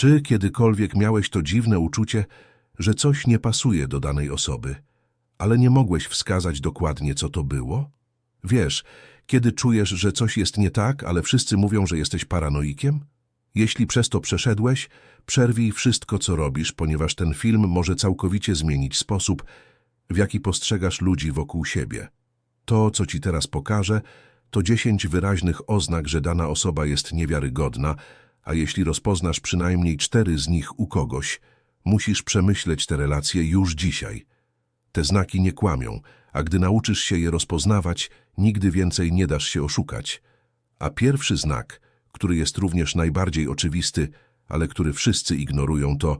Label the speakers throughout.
Speaker 1: Czy kiedykolwiek miałeś to dziwne uczucie, że coś nie pasuje do danej osoby, ale nie mogłeś wskazać dokładnie, co to było? Wiesz, kiedy czujesz, że coś jest nie tak, ale wszyscy mówią, że jesteś paranoikiem? Jeśli przez to przeszedłeś, przerwij wszystko, co robisz, ponieważ ten film może całkowicie zmienić sposób, w jaki postrzegasz ludzi wokół siebie. To, co ci teraz pokażę, to dziesięć wyraźnych oznak, że dana osoba jest niewiarygodna, a jeśli rozpoznasz przynajmniej cztery z nich u kogoś, musisz przemyśleć te relacje już dzisiaj. Te znaki nie kłamią, a gdy nauczysz się je rozpoznawać, nigdy więcej nie dasz się oszukać. A pierwszy znak, który jest również najbardziej oczywisty, ale który wszyscy ignorują, to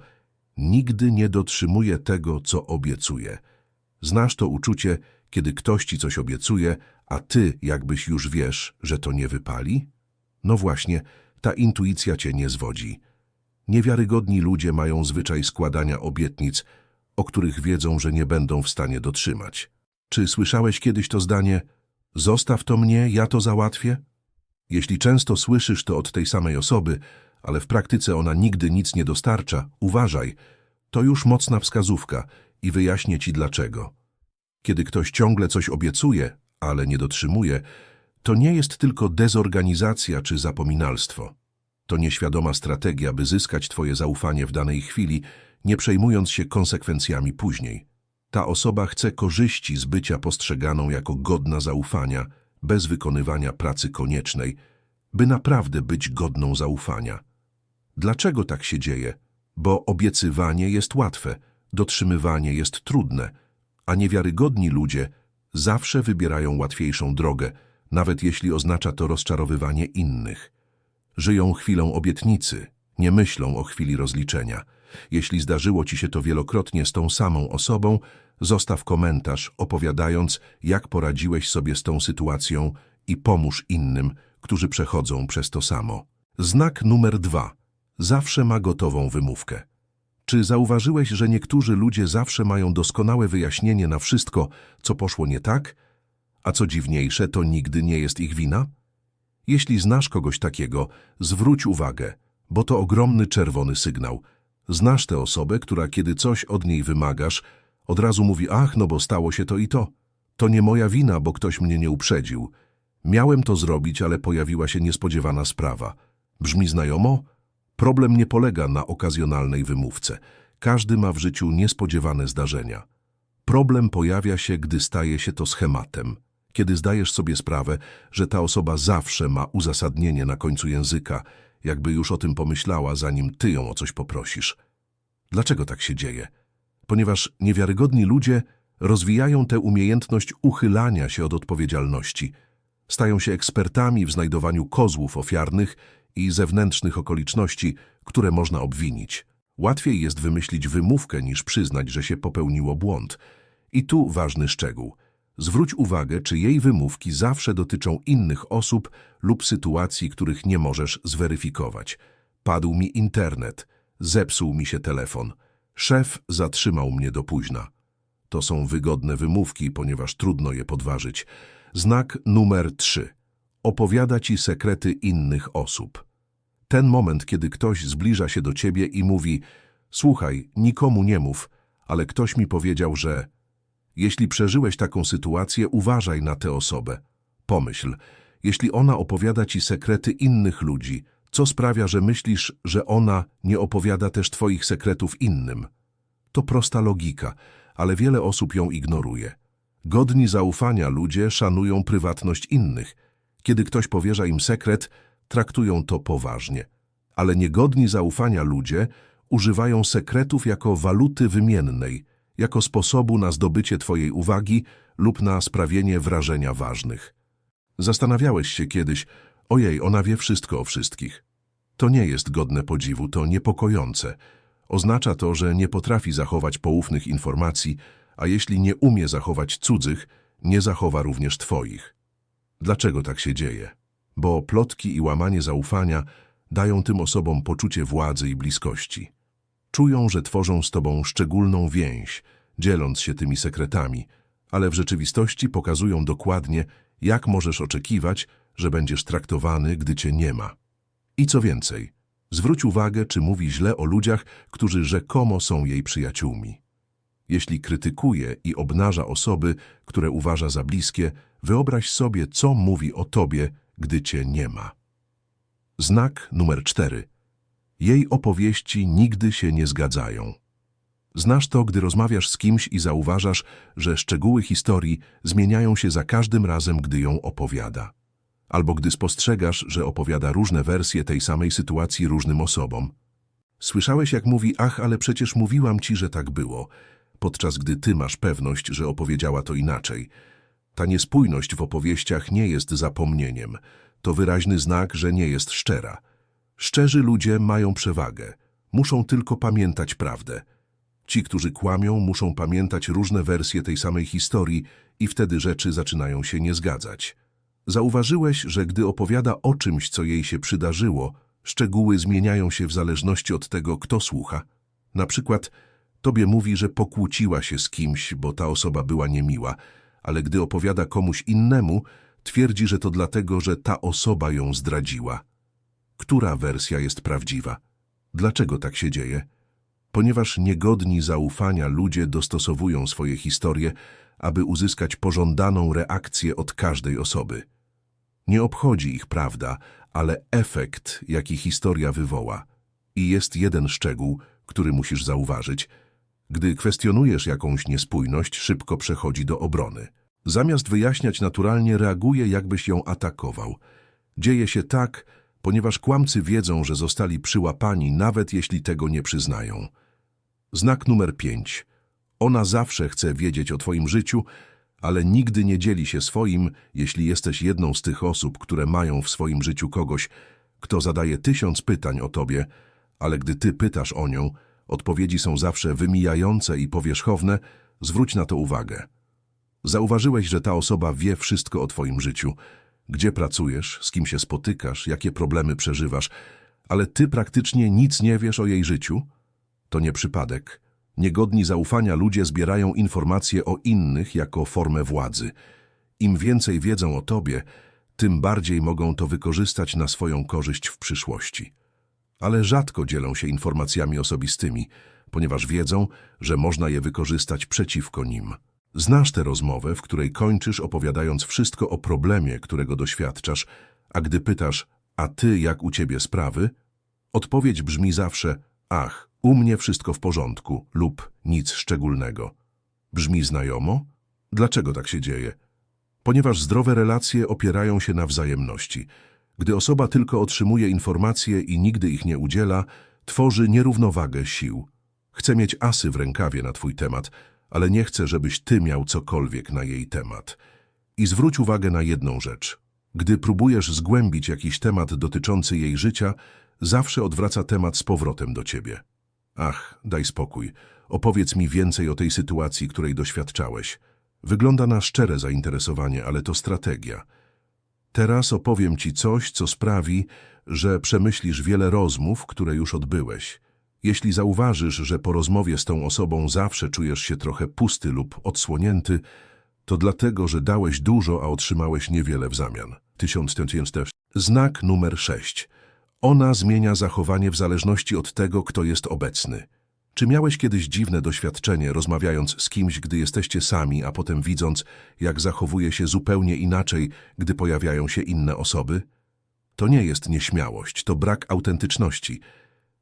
Speaker 1: nigdy nie dotrzymuje tego, co obiecuje. Znasz to uczucie, kiedy ktoś ci coś obiecuje, a ty jakbyś już wiesz, że to nie wypali? No właśnie, ta intuicja cię nie zwodzi. Niewiarygodni ludzie mają zwyczaj składania obietnic, o których wiedzą, że nie będą w stanie dotrzymać. Czy słyszałeś kiedyś to zdanie Zostaw to mnie, ja to załatwię? Jeśli często słyszysz to od tej samej osoby, ale w praktyce ona nigdy nic nie dostarcza, uważaj, to już mocna wskazówka i wyjaśnię ci dlaczego. Kiedy ktoś ciągle coś obiecuje, ale nie dotrzymuje, to nie jest tylko dezorganizacja czy zapominalstwo. To nieświadoma strategia, by zyskać twoje zaufanie w danej chwili, nie przejmując się konsekwencjami później. Ta osoba chce korzyści z bycia postrzeganą jako godna zaufania, bez wykonywania pracy koniecznej, by naprawdę być godną zaufania. Dlaczego tak się dzieje? Bo obiecywanie jest łatwe, dotrzymywanie jest trudne, a niewiarygodni ludzie zawsze wybierają łatwiejszą drogę, nawet jeśli oznacza to rozczarowywanie innych. Żyją chwilą obietnicy, nie myślą o chwili rozliczenia. Jeśli zdarzyło ci się to wielokrotnie z tą samą osobą, zostaw komentarz opowiadając, jak poradziłeś sobie z tą sytuacją i pomóż innym, którzy przechodzą przez to samo. Znak numer dwa. Zawsze ma gotową wymówkę. Czy zauważyłeś, że niektórzy ludzie zawsze mają doskonałe wyjaśnienie na wszystko, co poszło nie tak? A co dziwniejsze, to nigdy nie jest ich wina? Jeśli znasz kogoś takiego, zwróć uwagę, bo to ogromny czerwony sygnał. Znasz tę osobę, która kiedy coś od niej wymagasz, od razu mówi, ach, no bo stało się to i to. To nie moja wina, bo ktoś mnie nie uprzedził. Miałem to zrobić, ale pojawiła się niespodziewana sprawa. Brzmi znajomo? Problem nie polega na okazjonalnej wymówce. Każdy ma w życiu niespodziewane zdarzenia. Problem pojawia się, gdy staje się to schematem. Kiedy zdajesz sobie sprawę, że ta osoba zawsze ma uzasadnienie na końcu języka, jakby już o tym pomyślała, zanim ty ją o coś poprosisz. Dlaczego tak się dzieje? Ponieważ niewiarygodni ludzie rozwijają tę umiejętność uchylania się od odpowiedzialności. Stają się ekspertami w znajdowaniu kozłów ofiarnych i zewnętrznych okoliczności, które można obwinić. Łatwiej jest wymyślić wymówkę niż przyznać, że się popełniło błąd. I tu ważny szczegół. Zwróć uwagę, czy jej wymówki zawsze dotyczą innych osób lub sytuacji, których nie możesz zweryfikować. Padł mi internet, zepsuł mi się telefon, szef zatrzymał mnie do późna. To są wygodne wymówki, ponieważ trudno je podważyć. Znak numer 3. Opowiada ci sekrety innych osób. Ten moment, kiedy ktoś zbliża się do ciebie i mówi Słuchaj, nikomu nie mów, ale ktoś mi powiedział, że... Jeśli przeżyłeś taką sytuację, uważaj na tę osobę. Pomyśl, jeśli ona opowiada ci sekrety innych ludzi, co sprawia, że myślisz, że ona nie opowiada też twoich sekretów innym? To prosta logika, ale wiele osób ją ignoruje. Godni zaufania ludzie szanują prywatność innych. Kiedy ktoś powierza im sekret, traktują to poważnie. Ale niegodni zaufania ludzie używają sekretów jako waluty wymiennej, jako sposobu na zdobycie Twojej uwagi lub na sprawienie wrażenia ważnych. Zastanawiałeś się kiedyś, ojej, ona wie wszystko o wszystkich. To nie jest godne podziwu, to niepokojące. Oznacza to, że nie potrafi zachować poufnych informacji, a jeśli nie umie zachować cudzych, nie zachowa również Twoich. Dlaczego tak się dzieje? Bo plotki i łamanie zaufania dają tym osobom poczucie władzy i bliskości. Czują, że tworzą z tobą szczególną więź, dzieląc się tymi sekretami, ale w rzeczywistości pokazują dokładnie, jak możesz oczekiwać, że będziesz traktowany, gdy cię nie ma. I co więcej, Zwróć uwagę, czy mówi źle o ludziach, którzy rzekomo są jej przyjaciółmi. Jeśli krytykuje i obnaża osoby, które uważa za bliskie, wyobraź sobie, co mówi o tobie, gdy cię nie ma. Znak numer cztery. Jej opowieści nigdy się nie zgadzają. Znasz to, gdy rozmawiasz z kimś i zauważasz, że szczegóły historii zmieniają się za każdym razem, gdy ją opowiada. Albo gdy spostrzegasz, że opowiada różne wersje tej samej sytuacji różnym osobom. Słyszałeś, jak mówi, ach, ale przecież mówiłam ci, że tak było, podczas gdy ty masz pewność, że opowiedziała to inaczej. Ta niespójność w opowieściach nie jest zapomnieniem. To wyraźny znak, że nie jest szczera. Szczerzy ludzie mają przewagę. Muszą tylko pamiętać prawdę. Ci, którzy kłamią, muszą pamiętać różne wersje tej samej historii i wtedy rzeczy zaczynają się nie zgadzać. Zauważyłeś, że gdy opowiada o czymś, co jej się przydarzyło, szczegóły zmieniają się w zależności od tego, kto słucha. Na przykład, tobie mówi, że pokłóciła się z kimś, bo ta osoba była niemiła, ale gdy opowiada komuś innemu, twierdzi, że to dlatego, że ta osoba ją zdradziła. Która wersja jest prawdziwa? Dlaczego tak się dzieje? Ponieważ niegodni zaufania ludzie dostosowują swoje historie, aby uzyskać pożądaną reakcję od każdej osoby. Nie obchodzi ich prawda, ale efekt, jaki historia wywoła. I jest jeden szczegół, który musisz zauważyć. Gdy kwestionujesz jakąś niespójność, szybko przechodzi do obrony. Zamiast wyjaśniać naturalnie, reaguje, jakbyś ją atakował. Dzieje się tak, ponieważ kłamcy wiedzą, że zostali przyłapani, nawet jeśli tego nie przyznają. Znak numer pięć. Ona zawsze chce wiedzieć o twoim życiu, ale nigdy nie dzieli się swoim, jeśli jesteś jedną z tych osób, które mają w swoim życiu kogoś, kto zadaje tysiąc pytań o tobie, ale gdy ty pytasz o nią, odpowiedzi są zawsze wymijające i powierzchowne, zwróć na to uwagę. Zauważyłeś, że ta osoba wie wszystko o twoim życiu, gdzie pracujesz, z kim się spotykasz, jakie problemy przeżywasz, ale ty praktycznie nic nie wiesz o jej życiu? To nie przypadek. Niegodni zaufania ludzie zbierają informacje o innych jako formę władzy. Im więcej wiedzą o tobie, tym bardziej mogą to wykorzystać na swoją korzyść w przyszłości. Ale rzadko dzielą się informacjami osobistymi, ponieważ wiedzą, że można je wykorzystać przeciwko nim. Znasz tę rozmowę, w której kończysz opowiadając wszystko o problemie, którego doświadczasz, a gdy pytasz, a ty jak u ciebie sprawy? Odpowiedź brzmi zawsze, ach, u mnie wszystko w porządku lub nic szczególnego. Brzmi znajomo? Dlaczego tak się dzieje? Ponieważ zdrowe relacje opierają się na wzajemności. Gdy osoba tylko otrzymuje informacje i nigdy ich nie udziela, tworzy nierównowagę sił. Chce mieć asy w rękawie na twój temat, ale nie chce, żebyś ty miał cokolwiek na jej temat. I zwróć uwagę na jedną rzecz. Gdy próbujesz zgłębić jakiś temat dotyczący jej życia, zawsze odwraca temat z powrotem do ciebie. Ach, daj spokój. Opowiedz mi więcej o tej sytuacji, której doświadczałeś. Wygląda na szczere zainteresowanie, ale to strategia. Teraz opowiem ci coś, co sprawi, że przemyślisz wiele rozmów, które już odbyłeś. Jeśli zauważysz, że po rozmowie z tą osobą zawsze czujesz się trochę pusty lub odsłonięty, to dlatego, że dałeś dużo, a otrzymałeś niewiele w zamian. Tysiąc też. Znak numer sześć. Ona zmienia zachowanie w zależności od tego, kto jest obecny. Czy miałeś kiedyś dziwne doświadczenie, rozmawiając z kimś, gdy jesteście sami, a potem widząc, jak zachowuje się zupełnie inaczej, gdy pojawiają się inne osoby? To nie jest nieśmiałość, to brak autentyczności.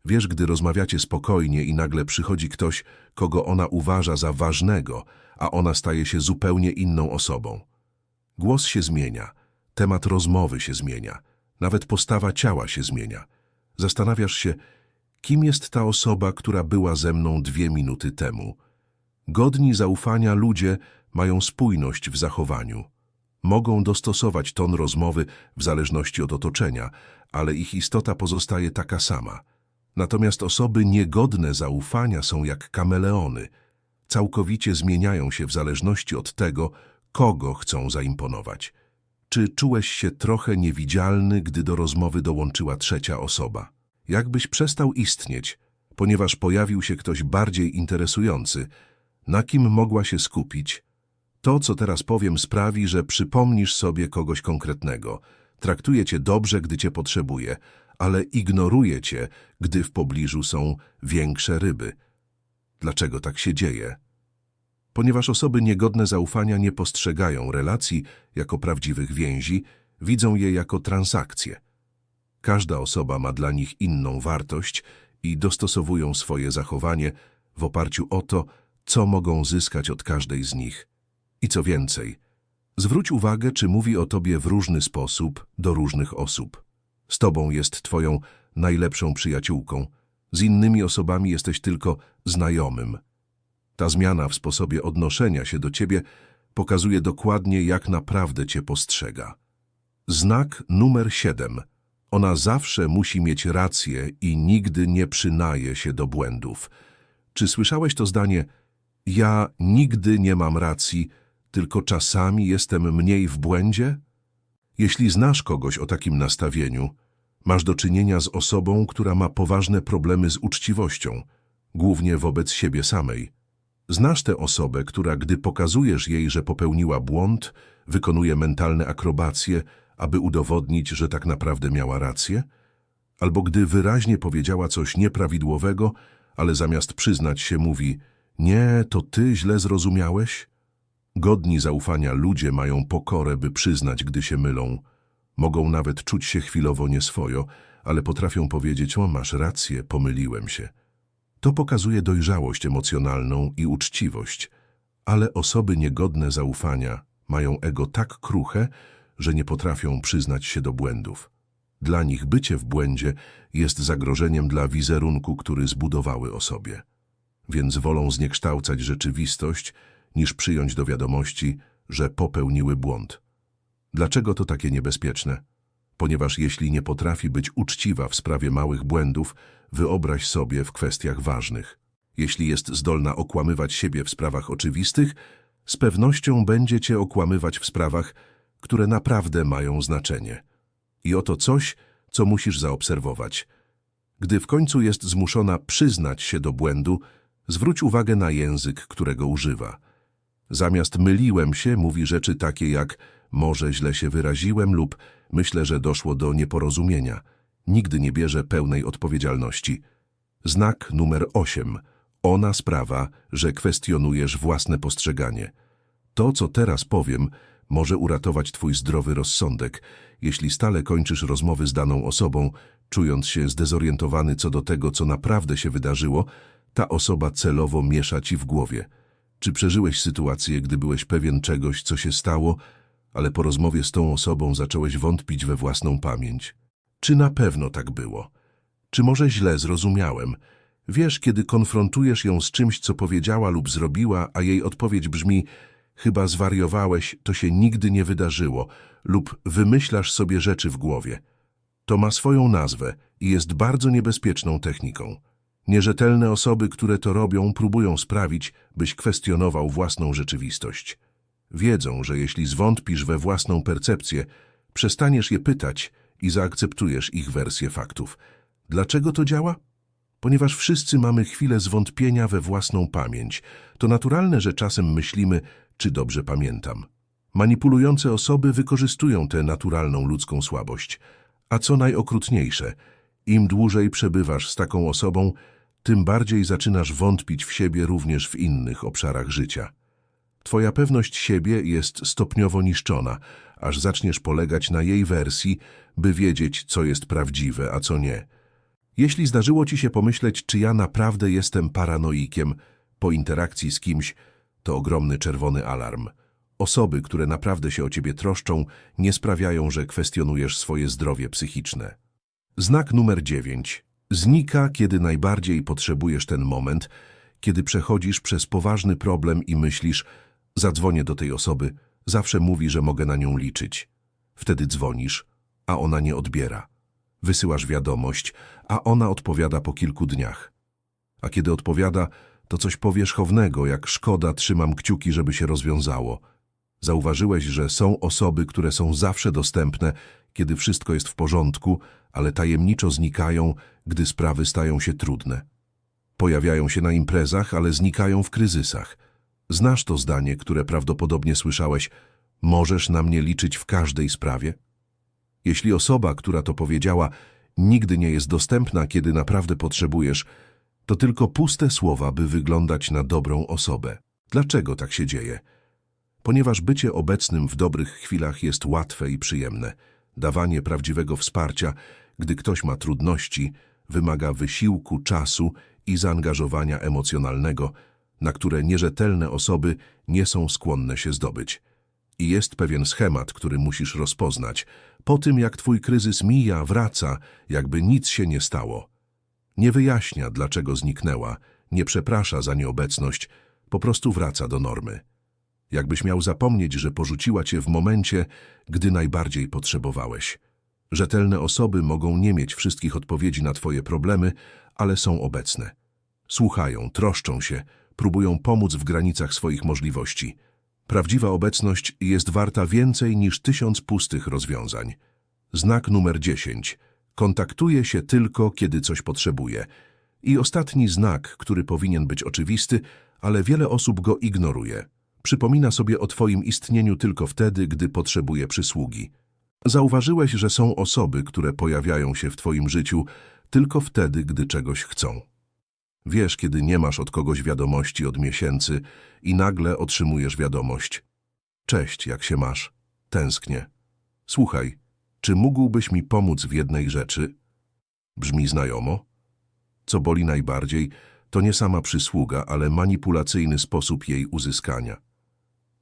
Speaker 1: Wiesz, gdy rozmawiacie spokojnie i nagle przychodzi ktoś, kogo ona uważa za ważnego, a ona staje się zupełnie inną osobą. Głos się zmienia, temat rozmowy się zmienia, nawet postawa ciała się zmienia. Zastanawiasz się, kim jest ta osoba, która była ze mną dwie minuty temu. Godni zaufania ludzie mają spójność w zachowaniu. Mogą dostosować ton rozmowy w zależności od otoczenia, ale ich istota pozostaje taka sama. Natomiast osoby niegodne zaufania są jak kameleony. Całkowicie zmieniają się w zależności od tego, kogo chcą zaimponować. Czy czułeś się trochę niewidzialny, gdy do rozmowy dołączyła trzecia osoba? Jakbyś przestał istnieć, ponieważ pojawił się ktoś bardziej interesujący, na kim mogła się skupić? To, co teraz powiem, sprawi, że przypomnisz sobie kogoś konkretnego. Traktuje cię dobrze, gdy cię potrzebuje, ale ignoruje cię, gdy w pobliżu są większe ryby. Dlaczego tak się dzieje? Ponieważ osoby niegodne zaufania nie postrzegają relacji jako prawdziwych więzi, widzą je jako transakcje. Każda osoba ma dla nich inną wartość i dostosowują swoje zachowanie w oparciu o to, co mogą zyskać od każdej z nich. I co więcej, zwróć uwagę, czy mówi o tobie w różny sposób do różnych osób. Z tobą jest twoją najlepszą przyjaciółką, z innymi osobami jesteś tylko znajomym. Ta zmiana w sposobie odnoszenia się do ciebie pokazuje dokładnie, jak naprawdę cię postrzega. Znak numer 7. Ona zawsze musi mieć rację i nigdy nie przynaje się do błędów. Czy słyszałeś to zdanie? Ja nigdy nie mam racji, tylko czasami jestem mniej w błędzie? Jeśli znasz kogoś o takim nastawieniu, masz do czynienia z osobą, która ma poważne problemy z uczciwością, głównie wobec siebie samej. Znasz tę osobę, która, gdy pokazujesz jej, że popełniła błąd, wykonuje mentalne akrobacje, aby udowodnić, że tak naprawdę miała rację? Albo gdy wyraźnie powiedziała coś nieprawidłowego, ale zamiast przyznać się mówi nie, to ty źle zrozumiałeś? Godni zaufania ludzie mają pokorę, by przyznać, gdy się mylą. Mogą nawet czuć się chwilowo nieswojo, ale potrafią powiedzieć, o masz rację, pomyliłem się. To pokazuje dojrzałość emocjonalną i uczciwość, ale osoby niegodne zaufania mają ego tak kruche, że nie potrafią przyznać się do błędów. Dla nich bycie w błędzie jest zagrożeniem dla wizerunku, który zbudowały o sobie. Więc wolą zniekształcać rzeczywistość, niż przyjąć do wiadomości, że popełniły błąd. Dlaczego to takie niebezpieczne? Ponieważ jeśli nie potrafi być uczciwa w sprawie małych błędów, wyobraź sobie w kwestiach ważnych. Jeśli jest zdolna okłamywać siebie w sprawach oczywistych, z pewnością będzie cię okłamywać w sprawach, które naprawdę mają znaczenie. I oto coś, co musisz zaobserwować. Gdy w końcu jest zmuszona przyznać się do błędu, zwróć uwagę na język, którego używa. Zamiast myliłem się, mówi rzeczy takie jak może źle się wyraziłem lub myślę, że doszło do nieporozumienia. Nigdy nie bierze pełnej odpowiedzialności. Znak numer 8. Ona sprawa, że kwestionujesz własne postrzeganie. To, co teraz powiem, może uratować twój zdrowy rozsądek, jeśli stale kończysz rozmowy z daną osobą, czując się zdezorientowany co do tego, co naprawdę się wydarzyło, ta osoba celowo miesza ci w głowie. Czy przeżyłeś sytuację, gdy byłeś pewien czegoś, co się stało, ale po rozmowie z tą osobą zacząłeś wątpić we własną pamięć? Czy na pewno tak było? Czy może źle zrozumiałem? Wiesz, kiedy konfrontujesz ją z czymś, co powiedziała lub zrobiła, a jej odpowiedź brzmi chyba zwariowałeś, to się nigdy nie wydarzyło, lub wymyślasz sobie rzeczy w głowie. To ma swoją nazwę i jest bardzo niebezpieczną techniką. Nierzetelne osoby, które to robią, próbują sprawić, byś kwestionował własną rzeczywistość. Wiedzą, że jeśli zwątpisz we własną percepcję, przestaniesz je pytać i zaakceptujesz ich wersję faktów. Dlaczego to działa? Ponieważ wszyscy mamy chwilę zwątpienia we własną pamięć. To naturalne, że czasem myślimy, czy dobrze pamiętam. Manipulujące osoby wykorzystują tę naturalną ludzką słabość. A co najokrutniejsze, im dłużej przebywasz z taką osobą, tym bardziej zaczynasz wątpić w siebie również w innych obszarach życia. Twoja pewność siebie jest stopniowo niszczona, aż zaczniesz polegać na jej wersji, by wiedzieć, co jest prawdziwe, a co nie. Jeśli zdarzyło ci się pomyśleć, czy ja naprawdę jestem paranoikiem po interakcji z kimś, to ogromny czerwony alarm. Osoby, które naprawdę się o ciebie troszczą, nie sprawiają, że kwestionujesz swoje zdrowie psychiczne. Znak numer 9. Znika, kiedy najbardziej potrzebujesz ten moment, kiedy przechodzisz przez poważny problem i myślisz, zadzwonię do tej osoby, zawsze mówi, że mogę na nią liczyć. Wtedy dzwonisz, a ona nie odbiera. Wysyłasz wiadomość, a ona odpowiada po kilku dniach. A kiedy odpowiada, to coś powierzchownego, jak szkoda, trzymam kciuki, żeby się rozwiązało. Zauważyłeś, że są osoby, które są zawsze dostępne, kiedy wszystko jest w porządku, ale tajemniczo znikają, gdy sprawy stają się trudne. Pojawiają się na imprezach, ale znikają w kryzysach. Znasz to zdanie, które prawdopodobnie słyszałeś, możesz na mnie liczyć w każdej sprawie? Jeśli osoba, która to powiedziała, nigdy nie jest dostępna, kiedy naprawdę potrzebujesz, to tylko puste słowa, by wyglądać na dobrą osobę. Dlaczego tak się dzieje? Ponieważ bycie obecnym w dobrych chwilach jest łatwe i przyjemne. Dawanie prawdziwego wsparcia, gdy ktoś ma trudności, wymaga wysiłku, czasu i zaangażowania emocjonalnego, na które nierzetelne osoby nie są skłonne się zdobyć. I jest pewien schemat, który musisz rozpoznać. Po tym, jak twój kryzys mija, wraca, jakby nic się nie stało. Nie wyjaśnia, dlaczego zniknęła, nie przeprasza za nieobecność, po prostu wraca do normy. Jakbyś miał zapomnieć, że porzuciła cię w momencie, gdy najbardziej potrzebowałeś. Rzetelne osoby mogą nie mieć wszystkich odpowiedzi na twoje problemy, ale są obecne. Słuchają, troszczą się, próbują pomóc w granicach swoich możliwości. Prawdziwa obecność jest warta więcej niż tysiąc pustych rozwiązań. Znak numer 10. Kontaktuje się tylko, kiedy coś potrzebuje. I ostatni znak, który powinien być oczywisty, ale wiele osób go ignoruje. Przypomina sobie o Twoim istnieniu tylko wtedy, gdy potrzebuje przysługi. Zauważyłeś, że są osoby, które pojawiają się w Twoim życiu tylko wtedy, gdy czegoś chcą. Wiesz, kiedy nie masz od kogoś wiadomości od miesięcy i nagle otrzymujesz wiadomość. Cześć, jak się masz? Tęsknię. Słuchaj, czy mógłbyś mi pomóc w jednej rzeczy? Brzmi znajomo? Co boli najbardziej, to nie sama przysługa, ale manipulacyjny sposób jej uzyskania.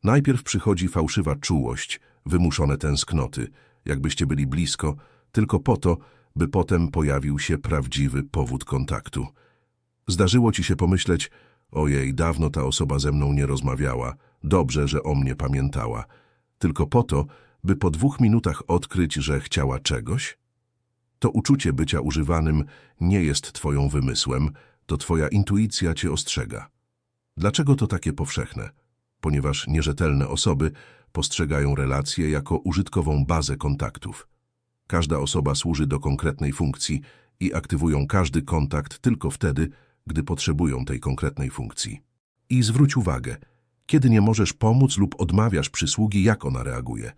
Speaker 1: Najpierw przychodzi fałszywa czułość, wymuszone tęsknoty, jakbyście byli blisko, tylko po to, by potem pojawił się prawdziwy powód kontaktu. Zdarzyło ci się pomyśleć, ojej, dawno ta osoba ze mną nie rozmawiała, dobrze, że o mnie pamiętała, tylko po to, by po dwóch minutach odkryć, że chciała czegoś? To uczucie bycia używanym nie jest twoją wymysłem, to twoja intuicja cię ostrzega. Dlaczego to takie powszechne? Ponieważ nierzetelne osoby postrzegają relacje jako użytkową bazę kontaktów. Każda osoba służy do konkretnej funkcji i aktywują każdy kontakt tylko wtedy, gdy potrzebują tej konkretnej funkcji. I zwróć uwagę, kiedy nie możesz pomóc lub odmawiasz przysługi, jak ona reaguje.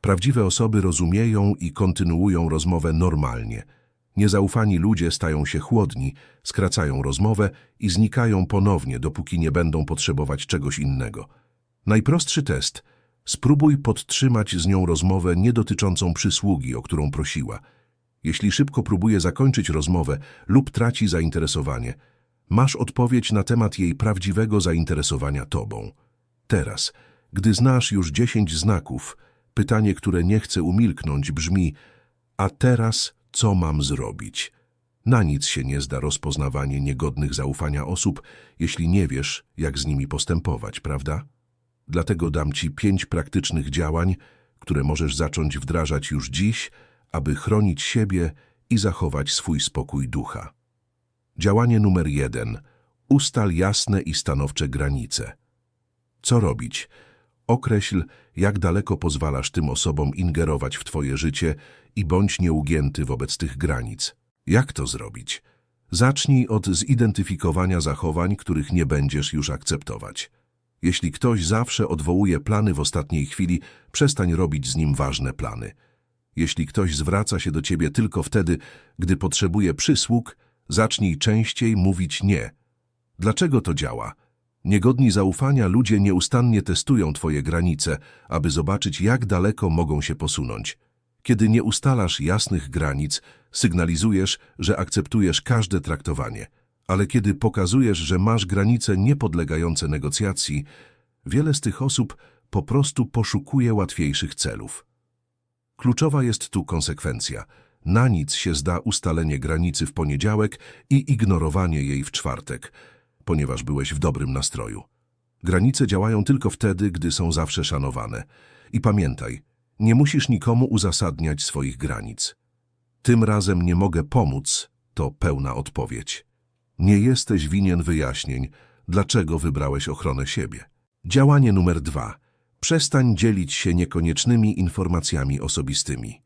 Speaker 1: Prawdziwe osoby rozumieją i kontynuują rozmowę normalnie. Niezaufani ludzie stają się chłodni, skracają rozmowę i znikają ponownie, dopóki nie będą potrzebować czegoś innego. Najprostszy test. Spróbuj podtrzymać z nią rozmowę nie dotyczącą przysługi, o którą prosiła. Jeśli szybko próbuje zakończyć rozmowę lub traci zainteresowanie, masz odpowiedź na temat jej prawdziwego zainteresowania tobą. Teraz, gdy znasz już dziesięć znaków, pytanie, które nie chce umilknąć, brzmi a teraz co mam zrobić? Na nic się nie zda rozpoznawanie niegodnych zaufania osób, jeśli nie wiesz, jak z nimi postępować, prawda? Dlatego dam Ci pięć praktycznych działań, które możesz zacząć wdrażać już dziś, aby chronić siebie i zachować swój spokój ducha. Działanie numer jeden. Ustal jasne i stanowcze granice. Co robić? Określ, jak daleko pozwalasz tym osobom ingerować w Twoje życie i bądź nieugięty wobec tych granic. Jak to zrobić? Zacznij od zidentyfikowania zachowań, których nie będziesz już akceptować. Jeśli ktoś zawsze odwołuje plany w ostatniej chwili, przestań robić z nim ważne plany. Jeśli ktoś zwraca się do ciebie tylko wtedy, gdy potrzebuje przysług, zacznij częściej mówić nie. Dlaczego to działa? Niegodni zaufania ludzie nieustannie testują twoje granice, aby zobaczyć, jak daleko mogą się posunąć. Kiedy nie ustalasz jasnych granic, sygnalizujesz, że akceptujesz każde traktowanie. Ale kiedy pokazujesz, że masz granice niepodlegające negocjacji, wiele z tych osób po prostu poszukuje łatwiejszych celów. Kluczowa jest tu konsekwencja. Na nic się zda ustalenie granicy w poniedziałek i ignorowanie jej w czwartek, ponieważ byłeś w dobrym nastroju. Granice działają tylko wtedy, gdy są zawsze szanowane. I pamiętaj, nie musisz nikomu uzasadniać swoich granic. Tym razem nie mogę pomóc, to pełna odpowiedź. Nie jesteś winien wyjaśnień, dlaczego wybrałeś ochronę siebie. Działanie numer dwa. Przestań dzielić się niekoniecznymi informacjami osobistymi.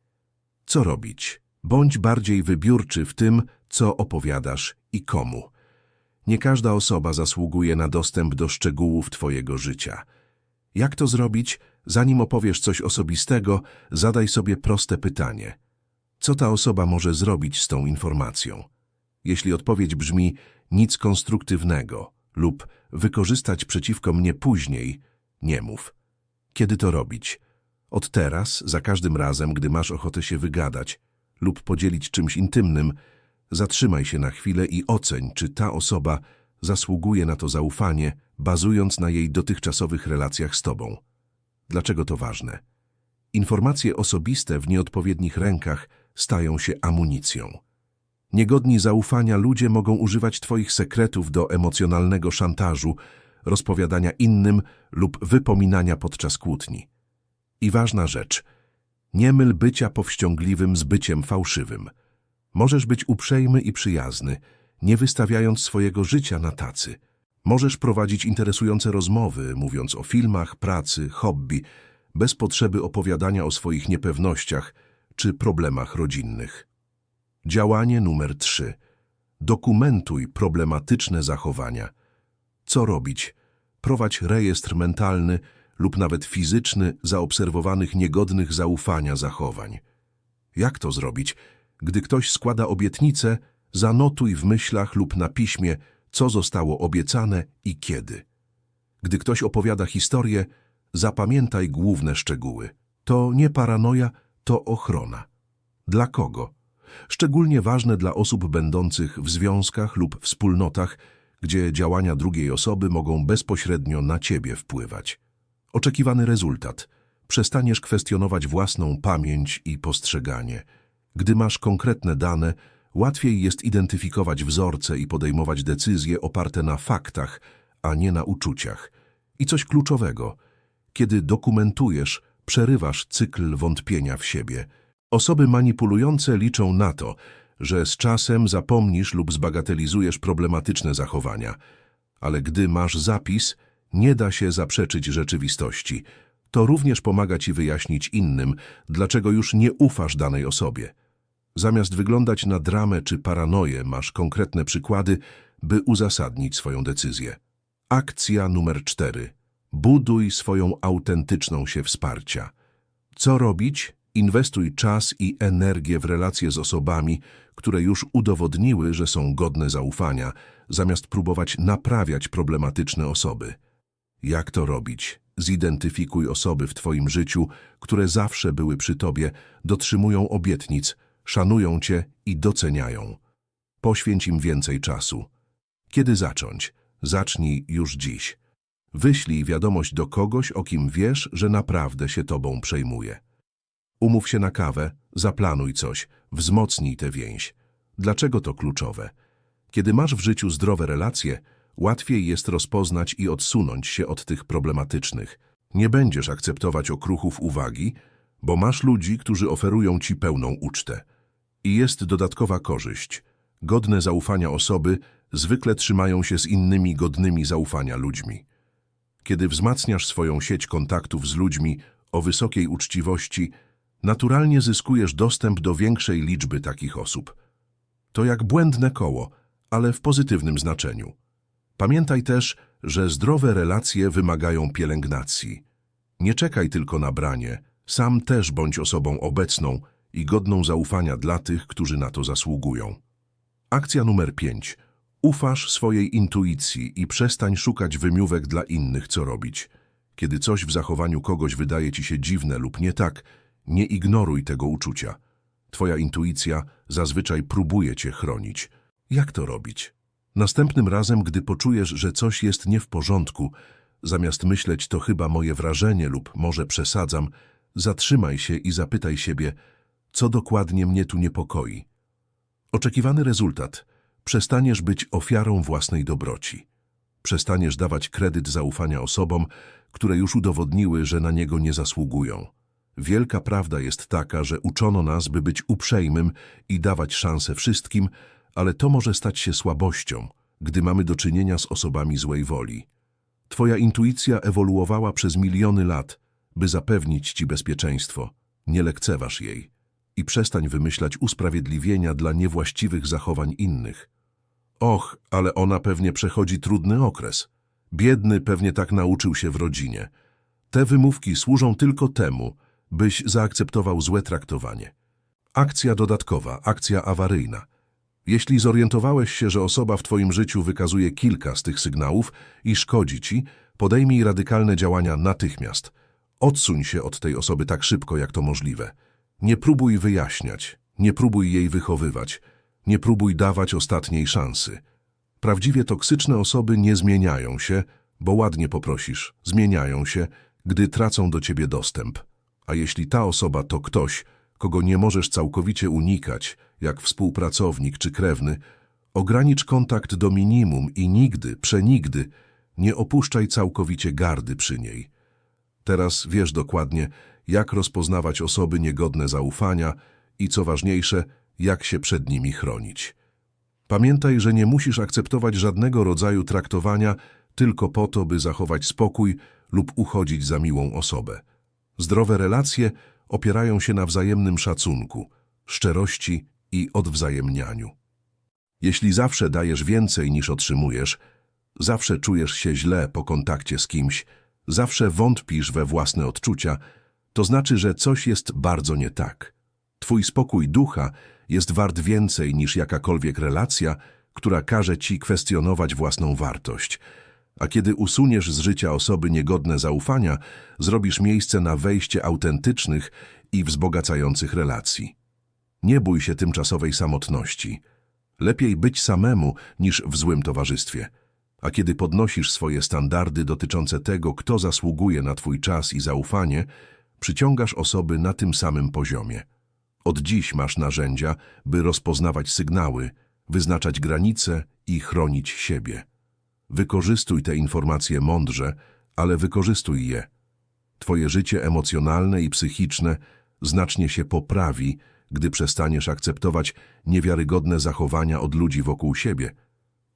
Speaker 1: Co robić? Bądź bardziej wybiórczy w tym, co opowiadasz i komu. Nie każda osoba zasługuje na dostęp do szczegółów Twojego życia. Jak to zrobić? Zanim opowiesz coś osobistego, zadaj sobie proste pytanie. Co ta osoba może zrobić z tą informacją? Jeśli odpowiedź brzmi nic konstruktywnego lub wykorzystać przeciwko mnie później, nie mów. Kiedy to robić? Od teraz, za każdym razem, gdy masz ochotę się wygadać lub podzielić czymś intymnym, zatrzymaj się na chwilę i oceń, czy ta osoba zasługuje na to zaufanie, bazując na jej dotychczasowych relacjach z tobą. Dlaczego to ważne? Informacje osobiste w nieodpowiednich rękach stają się amunicją. Niegodni zaufania ludzie mogą używać Twoich sekretów do emocjonalnego szantażu, rozpowiadania innym lub wypominania podczas kłótni. I ważna rzecz, nie myl bycia powściągliwym z byciem fałszywym. Możesz być uprzejmy i przyjazny, nie wystawiając swojego życia na tacy. Możesz prowadzić interesujące rozmowy, mówiąc o filmach, pracy, hobby, bez potrzeby opowiadania o swoich niepewnościach czy problemach rodzinnych. Działanie numer 3. Dokumentuj problematyczne zachowania. Co robić? Prowadź rejestr mentalny lub nawet fizyczny zaobserwowanych niegodnych zaufania zachowań. Jak to zrobić? Gdy ktoś składa obietnicę, zanotuj w myślach lub na piśmie, co zostało obiecane i kiedy. Gdy ktoś opowiada historię, zapamiętaj główne szczegóły. To nie paranoja, to ochrona. Dla kogo? Szczególnie ważne dla osób będących w związkach lub wspólnotach, gdzie działania drugiej osoby mogą bezpośrednio na ciebie wpływać. Oczekiwany rezultat. Przestaniesz kwestionować własną pamięć i postrzeganie. Gdy masz konkretne dane, łatwiej jest identyfikować wzorce i podejmować decyzje oparte na faktach, a nie na uczuciach. I coś kluczowego. Kiedy dokumentujesz, przerywasz cykl wątpienia w siebie. Osoby manipulujące liczą na to, że z czasem zapomnisz lub zbagatelizujesz problematyczne zachowania. Ale gdy masz zapis, nie da się zaprzeczyć rzeczywistości. To również pomaga ci wyjaśnić innym, dlaczego już nie ufasz danej osobie. Zamiast wyglądać na dramę czy paranoję, masz konkretne przykłady, by uzasadnić swoją decyzję. Akcja numer cztery. Buduj swoją autentyczną się wsparcia. Co robić? Inwestuj czas i energię w relacje z osobami, które już udowodniły, że są godne zaufania, zamiast próbować naprawiać problematyczne osoby. Jak to robić? Zidentyfikuj osoby w Twoim życiu, które zawsze były przy Tobie, dotrzymują obietnic, szanują Cię i doceniają. Poświęć im więcej czasu. Kiedy zacząć? Zacznij już dziś. Wyślij wiadomość do kogoś, o kim wiesz, że naprawdę się Tobą przejmuje. Umów się na kawę, zaplanuj coś, wzmocnij tę więź. Dlaczego to kluczowe? Kiedy masz w życiu zdrowe relacje, łatwiej jest rozpoznać i odsunąć się od tych problematycznych. Nie będziesz akceptować okruchów uwagi, bo masz ludzi, którzy oferują ci pełną ucztę. I jest dodatkowa korzyść. Godne zaufania osoby zwykle trzymają się z innymi godnymi zaufania ludźmi. Kiedy wzmacniasz swoją sieć kontaktów z ludźmi o wysokiej uczciwości, naturalnie zyskujesz dostęp do większej liczby takich osób. To jak błędne koło, ale w pozytywnym znaczeniu. Pamiętaj też, że zdrowe relacje wymagają pielęgnacji. Nie czekaj tylko na branie, sam też bądź osobą obecną i godną zaufania dla tych, którzy na to zasługują. Akcja numer 5. Ufasz swojej intuicji i przestań szukać wymówek dla innych, co robić. Kiedy coś w zachowaniu kogoś wydaje ci się dziwne lub nie tak, nie ignoruj tego uczucia. Twoja intuicja zazwyczaj próbuje cię chronić. Jak to robić? Następnym razem, gdy poczujesz, że coś jest nie w porządku, zamiast myśleć to chyba moje wrażenie lub może przesadzam, zatrzymaj się i zapytaj siebie, co dokładnie mnie tu niepokoi. Oczekiwany rezultat. Przestaniesz być ofiarą własnej dobroci. Przestaniesz dawać kredyt zaufania osobom, które już udowodniły, że na niego nie zasługują. Wielka prawda jest taka, że uczono nas, by być uprzejmym i dawać szansę wszystkim, ale to może stać się słabością, gdy mamy do czynienia z osobami złej woli. Twoja intuicja ewoluowała przez miliony lat, by zapewnić ci bezpieczeństwo. Nie lekceważ jej i przestań wymyślać usprawiedliwienia dla niewłaściwych zachowań innych. Och, ale ona pewnie przechodzi trudny okres. Biedny pewnie tak nauczył się w rodzinie. Te wymówki służą tylko temu, byś zaakceptował złe traktowanie. Akcja dodatkowa, akcja awaryjna. Jeśli zorientowałeś się, że osoba w Twoim życiu wykazuje kilka z tych sygnałów i szkodzi Ci, podejmij radykalne działania natychmiast. Odsuń się od tej osoby tak szybko, jak to możliwe. Nie próbuj wyjaśniać, nie próbuj jej wychowywać, nie próbuj dawać ostatniej szansy. Prawdziwie toksyczne osoby nie zmieniają się, bo ładnie poprosisz, zmieniają się, gdy tracą do ciebie dostęp. A jeśli ta osoba to ktoś, kogo nie możesz całkowicie unikać, jak współpracownik czy krewny, ogranicz kontakt do minimum i nigdy, przenigdy nie opuszczaj całkowicie gardy przy niej. Teraz wiesz dokładnie, jak rozpoznawać osoby niegodne zaufania i, co ważniejsze, jak się przed nimi chronić. Pamiętaj, że nie musisz akceptować żadnego rodzaju traktowania tylko po to, by zachować spokój lub uchodzić za miłą osobę. Zdrowe relacje opierają się na wzajemnym szacunku, szczerości i odwzajemnianiu. Jeśli zawsze dajesz więcej niż otrzymujesz, zawsze czujesz się źle po kontakcie z kimś, zawsze wątpisz we własne odczucia, to znaczy, że coś jest bardzo nie tak. Twój spokój ducha jest wart więcej niż jakakolwiek relacja, która każe ci kwestionować własną wartość. A kiedy usuniesz z życia osoby niegodne zaufania, zrobisz miejsce na wejście autentycznych i wzbogacających relacji. Nie bój się tymczasowej samotności. Lepiej być samemu niż w złym towarzystwie. A kiedy podnosisz swoje standardy dotyczące tego, kto zasługuje na twój czas i zaufanie, przyciągasz osoby na tym samym poziomie. Od dziś masz narzędzia, by rozpoznawać sygnały, wyznaczać granice i chronić siebie. Wykorzystuj te informacje mądrze, ale wykorzystuj je. Twoje życie emocjonalne i psychiczne znacznie się poprawi, gdy przestaniesz akceptować niewiarygodne zachowania od ludzi wokół siebie.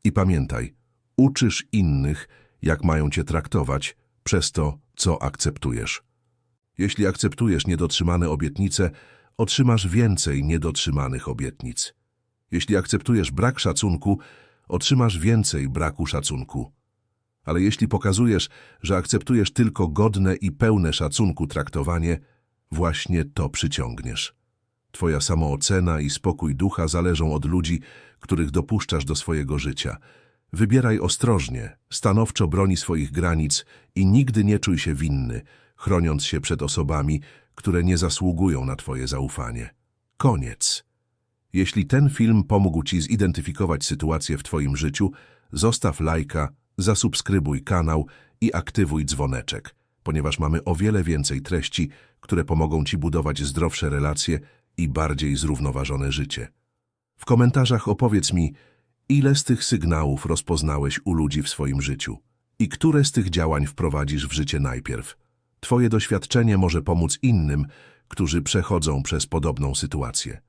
Speaker 1: I pamiętaj, uczysz innych, jak mają cię traktować, przez to, co akceptujesz. Jeśli akceptujesz niedotrzymane obietnice, otrzymasz więcej niedotrzymanych obietnic. Jeśli akceptujesz brak szacunku, otrzymasz więcej braku szacunku. Ale jeśli pokazujesz, że akceptujesz tylko godne i pełne szacunku traktowanie, właśnie to przyciągniesz. Twoja samoocena i spokój ducha zależą od ludzi, których dopuszczasz do swojego życia. Wybieraj ostrożnie, stanowczo broni swoich granic i nigdy nie czuj się winny, chroniąc się przed osobami, które nie zasługują na Twoje zaufanie. Koniec. Jeśli ten film pomógł Ci zidentyfikować sytuację w Twoim życiu, zostaw lajka, zasubskrybuj kanał i aktywuj dzwoneczek, ponieważ mamy o wiele więcej treści, które pomogą Ci budować zdrowsze relacje i bardziej zrównoważone życie. W komentarzach opowiedz mi, ile z tych sygnałów rozpoznałeś u ludzi w swoim życiu i które z tych działań wprowadzisz w życie najpierw. Twoje doświadczenie może pomóc innym, którzy przechodzą przez podobną sytuację.